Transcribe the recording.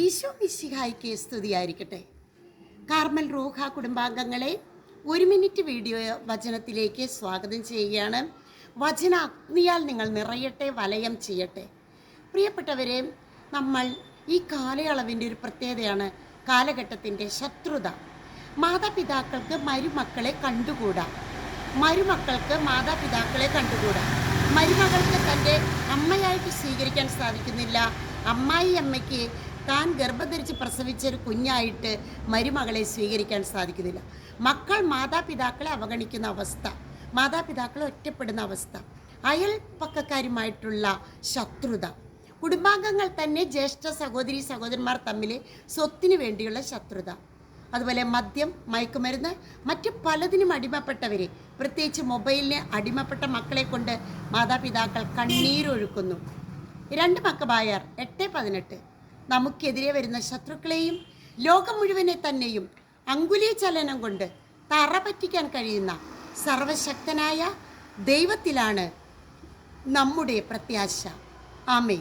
ഈശോ മിശിഹായിക്ക് സ്തുതിയായിരിക്കട്ടെ. കാർമൽ റൂഹ കുടുംബാംഗങ്ങളെ ഒരു മിനിറ്റ് വീഡിയോ വചനത്തിലേക്ക് സ്വാഗതം ചെയ്യുകയാണ്. വചന അഗ്നിയാൽ നിങ്ങൾ നിറയട്ടെ വലയം ചെയ്യട്ടെ. പ്രിയപ്പെട്ടവരെ നമ്മൾ ഈ കാലയളവിന്റെ ഒരു പ്രത്യേകതയാണ് കാലഘട്ടത്തിന്റെ ശത്രുത. മാതാപിതാക്കൾക്ക് മരുമക്കളെ കണ്ടുകൂടാ. മരുമക്കൾക്ക് മാതാപിതാക്കളെ കണ്ടുകൂടാ. മരുമകൾക്ക് തന്റെ അമ്മയായിട്ട് സ്വീകരിക്കാൻ സാധിക്കുന്നില്ല. അമ്മായി അമ്മയ്ക്ക് താൻ ഗർഭധരിച്ച് പ്രസവിച്ച ഒരു കുഞ്ഞായിട്ട് മരുമകളെ സ്വീകരിക്കാൻ സാധിക്കുന്നില്ല. മക്കൾ മാതാപിതാക്കളെ അവഗണിക്കുന്ന അവസ്ഥ മാതാപിതാക്കളെ ഒറ്റപ്പെടുന്ന അവസ്ഥ അയൽപ്പക്കക്കാരുമായിട്ടുള്ള ശത്രുത കുടുംബാംഗങ്ങൾ തന്നെ ജ്യേഷ്ഠ സഹോദരി സഹോദരന്മാർ തമ്മിൽ സ്വത്തിന് വേണ്ടിയുള്ള ശത്രുത അതുപോലെ മദ്യം മയക്കുമരുന്ന് മറ്റ് പലതിനും അടിമപ്പെട്ടവരെ പ്രത്യേകിച്ച് മൊബൈലിന് അടിമപ്പെട്ട മക്കളെ കൊണ്ട് മാതാപിതാക്കൾ കണ്ണീരൊഴുക്കുന്നു. രണ്ട് മക്കബായർ എട്ട് പതിനെട്ട്. നമുക്കെതിരെ വരുന്ന ശത്രുക്കളെയും ലോകം മുഴുവനെ തന്നെയും അങ്കുലി ചലനം കൊണ്ട് തറ പറ്റിക്കാൻ കഴിയുന്ന സർവശക്തനായ ദൈവത്തിലാണ് നമ്മുടെ പ്രത്യാശ. ആമേ